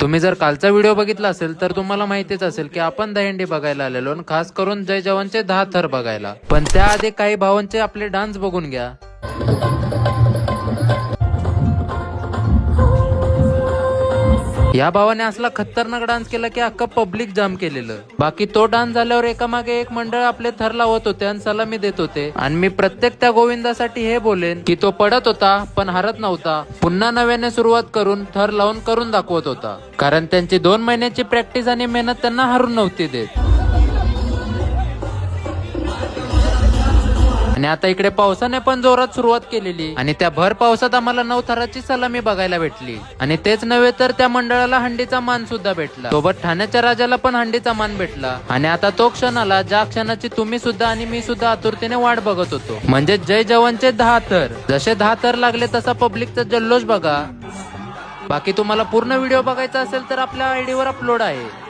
तुम्ही जर कालचा व्हिडिओ बघितला असेल तर तुम्हाला माहितीच असेल की आपण दहीहंडी बघायला आलेलो आणि खास करून जय जवानचे दहा थर बघायला. पण त्याआधी काही भावांचे आपले डान्स बघून घ्या. या भावाने असला खतरनाक डान्स केला की अख्खा पब्लिक जाम केलेलं. बाकी तो डान्स झाल्यावर एका मागे एक मंडळ आपले थर लावत होते आणि सलामी देत होते. आणि मी प्रत्येक त्या गोविंदासाठी हे बोलेन की तो पडत होता पण हरत नव्हता. पुन्हा नव्याने सुरुवात करून थर लावून करून दाखवत होता. कारण त्यांची दोन महिन्याची प्रॅक्टिस आणि मेहनत त्यांना हरून नव्हती देत. आणि आता इकडे पावसाने पण जोरात सुरुवात केलेली. आणि त्या भर पावसात आम्हाला नऊ थराची सलामी बघायला भेटली. आणि तेच नव्हे तर त्या मंडळाला हंडीचा मान सुद्धा भेटला. सोबत ठाण्याच्या राजाला पण हंडीचा मान भेटला. आणि आता तो क्षण आला ज्या क्षणाची तुम्ही सुद्धा आणि मी सुद्धा आतुरतेने वाट बघत होतो. म्हणजे जय जवानचे दहा थर. जसे दहा थर लागले तसा पब्लिकचा जल्लोष बघा. बाकी तुम्हाला पूर्ण व्हिडिओ बघायचा असेल तर आपल्या आयडीवर अपलोड आहे.